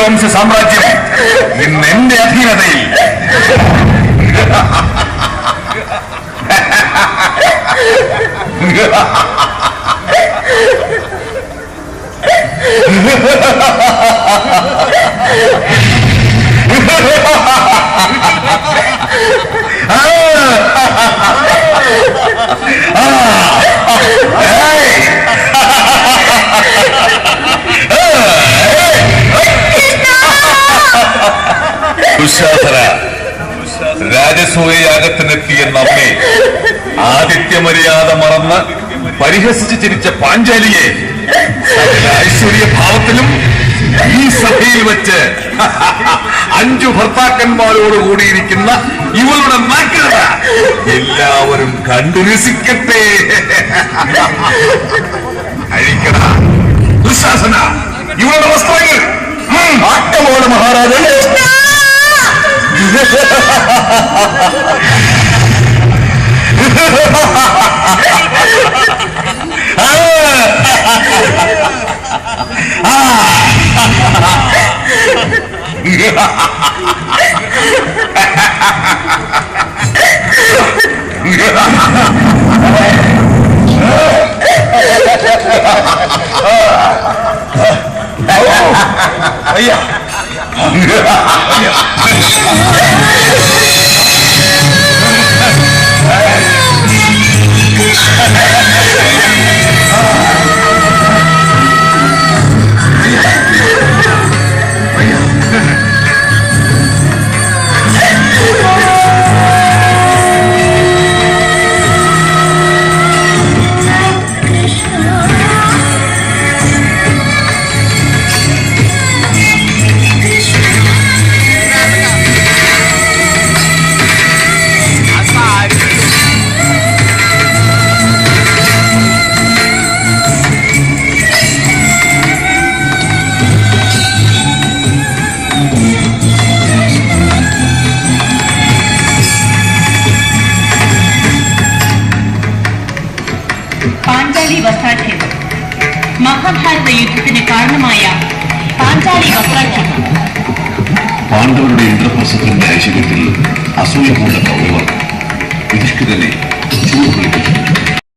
സൂര്യവംശ സാമ്രാജ്യം ഇന്ന് എന്റെ അധീനതയിൽ. ദുശാസന രാജസൂയയാഗത്തിനെത്തിയ നമ്മെ ആദിത്യ മര്യാദ മറന്ന് പരിഹസിച്ച് ചിരിച്ച പാഞ്ചാലിയെ ഐശ്വര്യ ഭാവത്തിലും ഈ സഭയിൽ വെച്ച് അഞ്ചു ഭർത്താക്കന്മാരോട് കൂടിയിരിക്കുന്ന ഇവളുടെ നാക്കത എല്ലാവരും കണ്ടു രസിക്കട്ടെ. അഴിക്കട. ദുശാസന. ഇവളുടെ വസ്ത്രങ്ങൾ. 아야. 아야. പാഞ്ചാലി വസ്ത്രാക്ഷേപം മഹാഭാരത യുദ്ധത്തിന് കാരണമായ പാഞ്ചാലി വസ്ത്രാക്ഷേപം പാണ്ഡവരുടെ ഇന്ദ്രപ്രസത്തിന്റെ ഐശ്വര്യത്തിൽ അസൂയ പൂണ്ട കൗരവർ യുധിഷ്ഠിരനെ ചൂട്